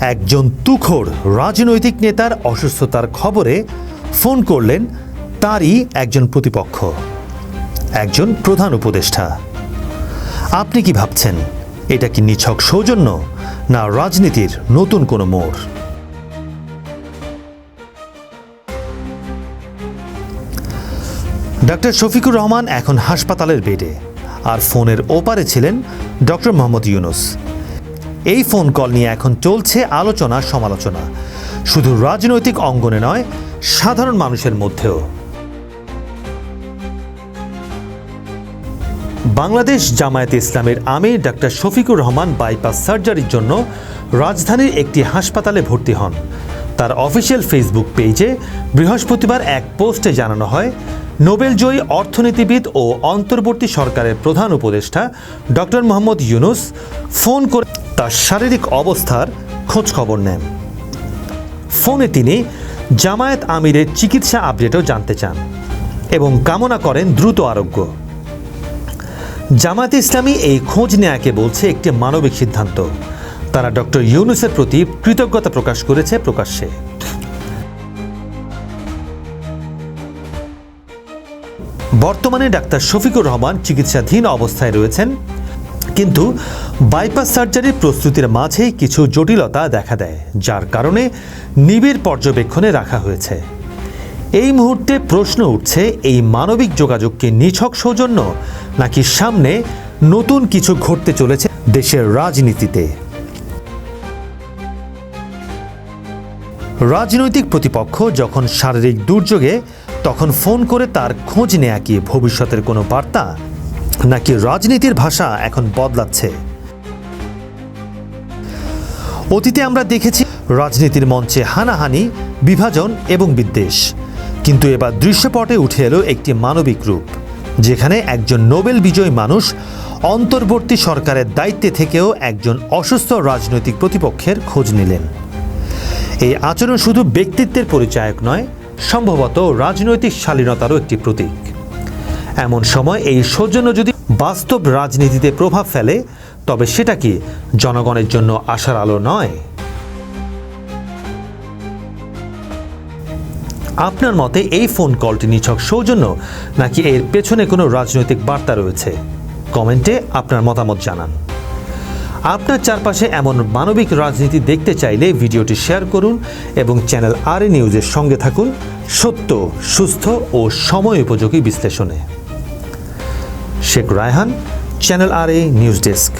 একজন তুখোর রাজনৈতিক নেতার অসুস্থতার খবরে ফোন করলেন তারই একজন প্রতিপক্ষ, একজন প্রধান উপদেষ্টা। আপনি কি ভাবছেন, এটা কি নিছক সৌজন্য না রাজনীতির নতুন কোনো মোড়? ডক্টর শফিকুর রহমান এখন হাসপাতালের বেডে, আর ফোনের ওপারে ছিলেন ডক্টর মোহাম্মদ ইউনুস। এই ফোন কল নিয়ে এখন চলছে আলোচনা, সমালোচনা। শুধু রাজনৈতিক অঙ্গনে নয়, সাধারণ মানুষের মধ্যেও। বাংলাদেশ জামায়াতে ইসলামের আমির ডাক্তার শফিকুর রহমান বাইপাস সার্জারির জন্য রাজধানীর একটি হাসপাতালে ভর্তি হন। তার অফিসিয়াল ফেসবুক পেজে বৃহস্পতিবার এক পোস্টে জানানো হয়, নোবেলজয়ী অর্থনীতিবিদ ও অন্তর্বর্তী সরকারের প্রধান উপদেষ্টা ডক্টর মোহাম্মদ ইউনুস ফোন করে তার শারীরিক অবস্থার খোঁজ খবর নেন। ফোনে তিনি জামায়াত আমিরের চিকিৎসা আপডেটও জানতে চান এবং কামনা করেন দ্রুত আরোগ্য। জামায়াত ইসলামী এই খোঁজ নেয়াকে বলছে একটি মানবিক সিদ্ধান্ত। তারা ডক্টর ইউনুসের প্রতি কৃতজ্ঞতা প্রকাশ করেছে প্রকাশ্যে। বর্তমানে ডাক্তার শফিকুর রহমান চিকিৎসাধীন অবস্থায় রয়েছেন কিন্তু বাইপাস সার্জারির প্রস্তুতির মাঝেই কিছু জটিলতা দেখা দেয়, যার কারণে নিবিড় পর্যবেক্ষণে রাখা হয়েছে। এই মুহূর্তে প্রশ্ন উঠছে, এই মানবিক যোগাযোগকে নিছক সৌজন্য, নাকি সামনে নতুন কিছু ঘটতে চলেছে দেশের রাজনীতিতে? রাজনৈতিক প্রতিপক্ষ যখন শারীরিক দুর্যোগে, তখন ফোন করে তার খোঁজ নেয়া কি ভবিষ্যতের কোনো বার্তা? নাকি রাজনীতির ভাষা এখন বদলাচ্ছে? অতীতে আমরা দেখেছি রাজনীতির মঞ্চে হানাহানি, বিভাজন এবং বিদ্বেষ। কিন্তু এবার দৃশ্যপটে উঠে এলো একটি মানবিক রূপ, যেখানে একজন নোবেল বিজয়ী মানুষ অন্তর্বর্তী সরকারের দায়িত্বে থেকেও একজন অসুস্থ রাজনৈতিক প্রতিপক্ষের খোঁজ নিলেন। এই আচরণ শুধু ব্যক্তিত্বের পরিচায়ক নয়, সম্ভবত রাজনৈতিক শালীনতারও একটি প্রতীক। এমন সময় এই সৌজন্য যদি বাস্তব রাজনীতিতে প্রভাব ফেলে, তবে সেটা কি জনগণের জন্য আশার আলো নয়? আপনার মতে এই ফোন কলটি নিছক সৌজন্য, নাকি এর পেছনে কোনো রাজনৈতিক বার্তা রয়েছে? কমেন্টে আপনার মতামত জানান। আপনার চারপাশে এমন মানবিক রাজনীতি দেখতে চাইলে ভিডিওটি শেয়ার করুন এবং চ্যানেল আর নিউজের সঙ্গে থাকুন সত্য, সুস্থ ও সময় উপযোগী বিশ্লেষণে। শেখ রায়হান চ্যানেল আর এ নিউজ ডেস্ক।